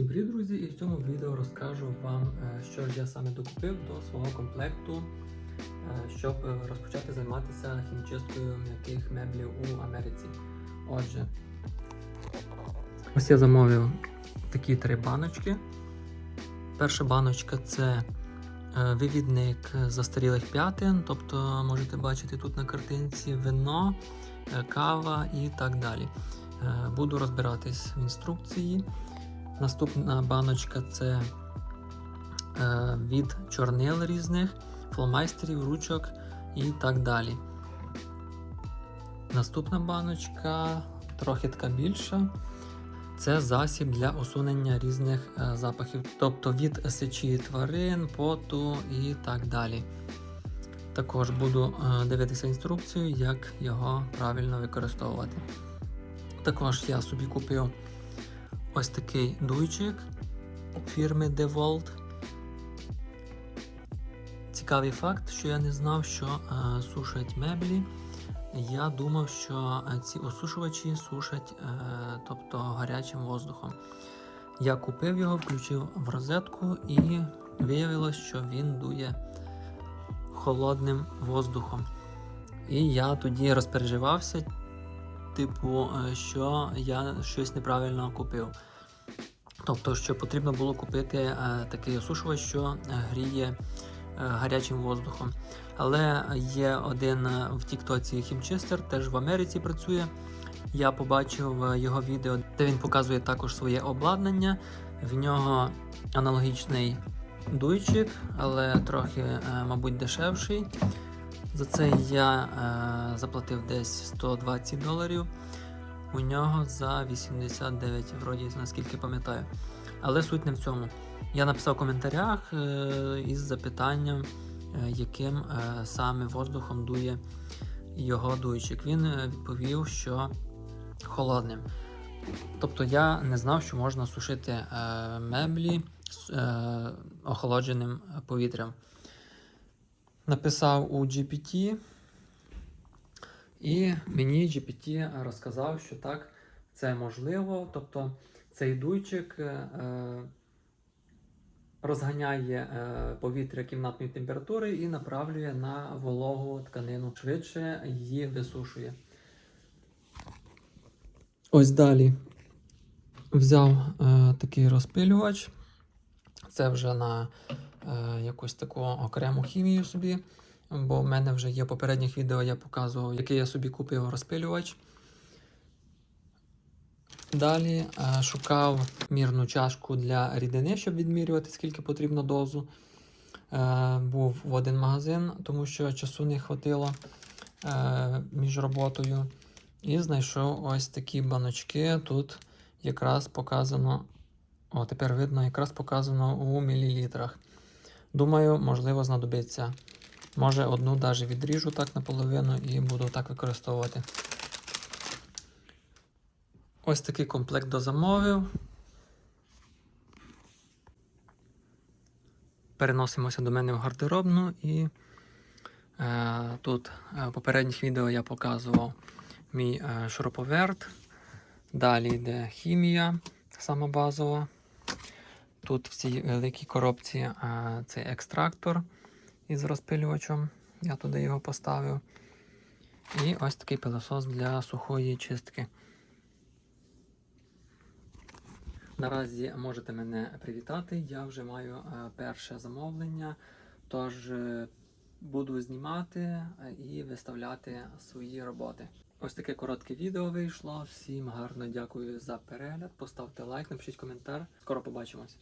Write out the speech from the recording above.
Всім привіт, друзі! І в цьому відео розкажу вам, е, що я саме докупив до свого комплекту, е, щоб розпочати займатися хімчисткою м'яких меблів у Америці. Отже, ось я замовив такі три баночки. Перша баночка це е, вивідник застарілих п'ятин, тобто можете бачити тут на картинці вино, кава і так далі. Буду розбиратись в інструкції. Наступна баночка це е, від чорнил різних, фломайстерів, ручок і так далі. Наступна баночка трохи така більша. Це засіб для усунення різних е, запахів, тобто від сечі тварин, поту і так далі. Також буду е, дивитися інструкцію, як його правильно використовувати. Також я собі купив ось такий дуйчик фірми DeWalt. Цікавий факт, що я не знав, що е, сушать меблі. Я думав, що е, ці осушувачі сушать е, тобто гарячим воздухом. Я купив його, включив в розетку і виявилось, що він дує холодним воздухом. І я тоді розпереживався, типу, е, що я щось неправильно купив. Тобто, що потрібно було купити е, такий осушувач, що е, гріє гарячим воздухом. Але є один в Тіктоці хімчистер, теж в Америці працює. Я побачив його відео, де він показує також своє обладнання. В нього аналогічний дуйчик, але трохи, мабуть, дешевший. За це я е, заплатив десь 120 доларів. У нього за 89, вроді, наскільки пам'ятаю. Але суть не в цьому. Я написав в коментарях е, із запитанням, е, яким е, саме воздухом дує його дуйчик. Він е, відповів, що холодним. Тобто я не знав, що можна сушити е, меблі з е, охолодженим повітрям. Написав у GPT, і мені GPT розказав, що так, це можливо. Тобто цей дуйчик е, е, розганяє е, повітря кімнатної температури і направлює на вологу тканину. Швидше її висушує. Ось далі взяв е, такий розпилювач. Це вже на е, якусь таку окрему хімію собі. Бо в мене вже є попередніх відео, я показував, який я собі купив розпилювач. Далі е, шукав мірну чашку для рідини, щоб відмірювати, скільки потрібно дозу. Е, був в один магазин, тому що часу не е, між роботою. І знайшов ось такі баночки. Тут якраз показано, о, тепер видно, якраз показано у мілілітрах. Думаю, можливо, знадобиться. Може, одну навіть відріжу так наполовину і буду так використовувати. Ось такий комплект дозамовив. Переносимося до мене в гардеробну і е, тут е, в попередніх відео я показував мій е, шуруповерт. Далі йде хімія, сама базова. Тут в цій великій коробці е, цей екстрактор із розпилювачем. Я туди його поставив. І ось такий пилосос для сухої чистки. Наразі можете мене привітати. Я вже маю е, перше замовлення, тож е, буду знімати і виставляти свої роботи. Ось таке коротке відео вийшло. Всім гарно дякую за перегляд. Поставте лайк, напишіть коментар. Скоро побачимось.